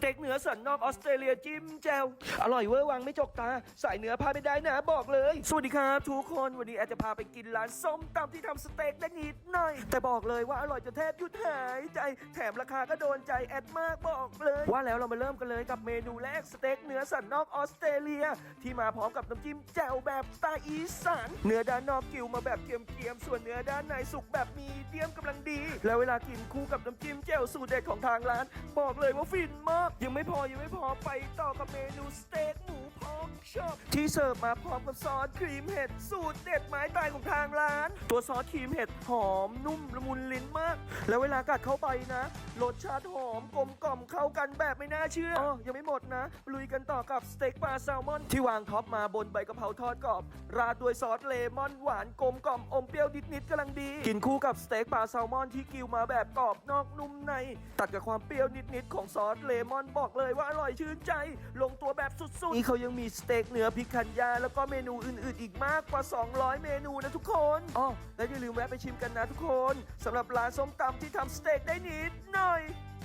เต็กเนื้อสันนอกออสเตรเลียจิ้มแจ่วอร่อยเวอร์วังไม่จกตา สายเนื้อพาไปได้นะบอกเลย สวัสดีครับทุกคนวันนี้แอดจะพาไปกินร้านส้มตำที่ทำสเต็กได้นิดหน่อย แต่บอกเลยว่าอร่อยจนแทบหยุดหายใจ แถมราคาก็โดนใจแอดมากบอกเลย ว่าแล้วเรามาเริ่มกันเลยกับเมนูแรกสเต็กเนื้อสันนอกออสเตรเลีย ที่มาพร้อมกับน้ำจิ้มแจ่วแบบสไตล์อีสานเนื้อด้านนอกกิวมาแบบเกรียมๆส่วนเนื้อด้านในสุกแบบมีเดียมกำลัง แล้วเวลากินคู่กับน้ำจิ้มแจ่วสูตรเด็ดของทางร้าน บอกเลยว่าฟินมาก ยังไม่พอยังไม่พอไปต่อกับเมนูสเต็กหมูพอกชอบที่เสิร์ฟมาพร้อมกับซอสครีมเห็ดสูตรเด็ดไม้ตายของทางร้าน ตัวซอสครีมเห็ดหอมนุ่มละมุนลิ้นมาก แล้วเวลากัดเข้าไปนะ รสชาติหอมกลมกล่อมเข้ากันแบบไม่น่าเชื่ออ๋อยังไม่หมดนะ ลุยกันต่อกับสเต็กปลาแซลมอน ที่วางท็อปมาบนใบกะเพราทอดกรอบ ราดด้วยซอสเลมอนหวานกลมกล่อมอมเปรี้ยวนิดๆกำลังดี กินคู่กับสเต็กปลาแซลมอนที่กิวมาแบบกรอบนอกนุ่มใน ตัดกับความเปรี้ยวนิดๆของซอสเลมอนบอกเลยว่าอร่อยชื่นใจ ลงตัวแบบสุดๆ นี่เขายังมีสเต็กเนื้อพริกคันยา แล้วก็เมนูอื่นๆ อีกมากกว่า 200 เมนูนะทุกคนอ๋อและอย่าลืมแวะไปชิมกันนะทุกคนสำหรับร้านส้มตำที่ทำสเต็กได้นิดหน่อย Tchau!